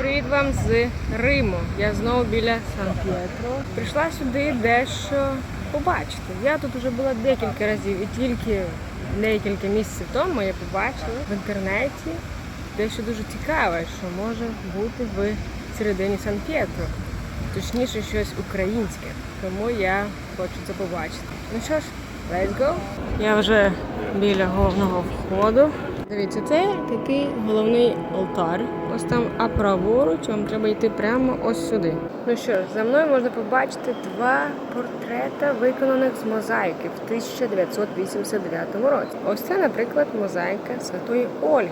привіт вам з Риму. Я знову біля Сан-П'єтро. Прийшла сюди дещо побачити. Я тут вже була декілька разів і тільки декілька місяців тому я побачила в інтернеті дещо дуже цікаве, що може бути в середині Сан-П'єтро. Точніше, щось українське. Тому я хочу це побачити. Ну що ж, let's go! Я вже біля головного входу. Дивіться, це такий головний алтар. Ось там, а праворуч вам треба йти прямо ось сюди. Ну що ж, за мною можна побачити два портрета, виконаних з мозаїки в 1989 році. Ось це, наприклад, мозаїка Святої Ольги.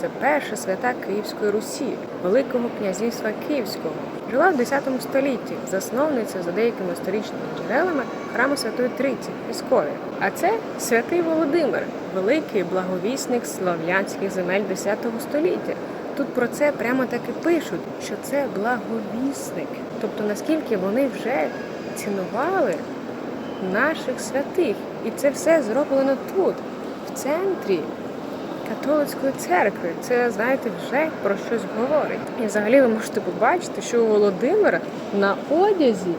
Це перша свята Київської Русі, Великого князівства Київського. Жила в 10 столітті, засновниця за деякими історичними джерелами храму Святої Триці Піскові. А це святий Володимир, великий благовісник слов'янських земель 10 століття. Тут про це прямо так і пишуть, що це благовісник. Тобто наскільки вони вже цінували наших святих. І це все зроблено тут, в центрі католицької церкви. Це, знаєте, вже про щось говорить. І взагалі ви можете побачити, що у Володимира на одязі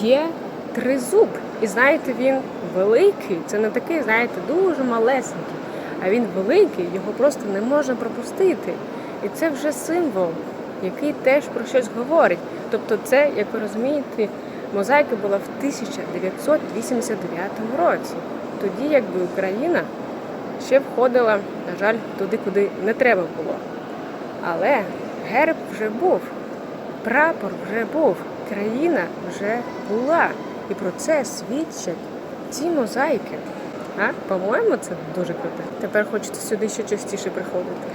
є тризуб. І знаєте, він великий. Це не такий, знаєте, дуже малесенький, а він великий, його просто не можна пропустити. І це вже символ, який теж про щось говорить. Тобто, це, як ви розумієте, мозаїка була в 1989 році. Тоді, якби Україна ще входила, на жаль, туди, куди не треба було. Але герб вже був, прапор вже був, країна вже була. І про це свідчать ці мозаїки. А, по-моєму, це дуже круто. Тепер хочеться сюди ще частіше приходити.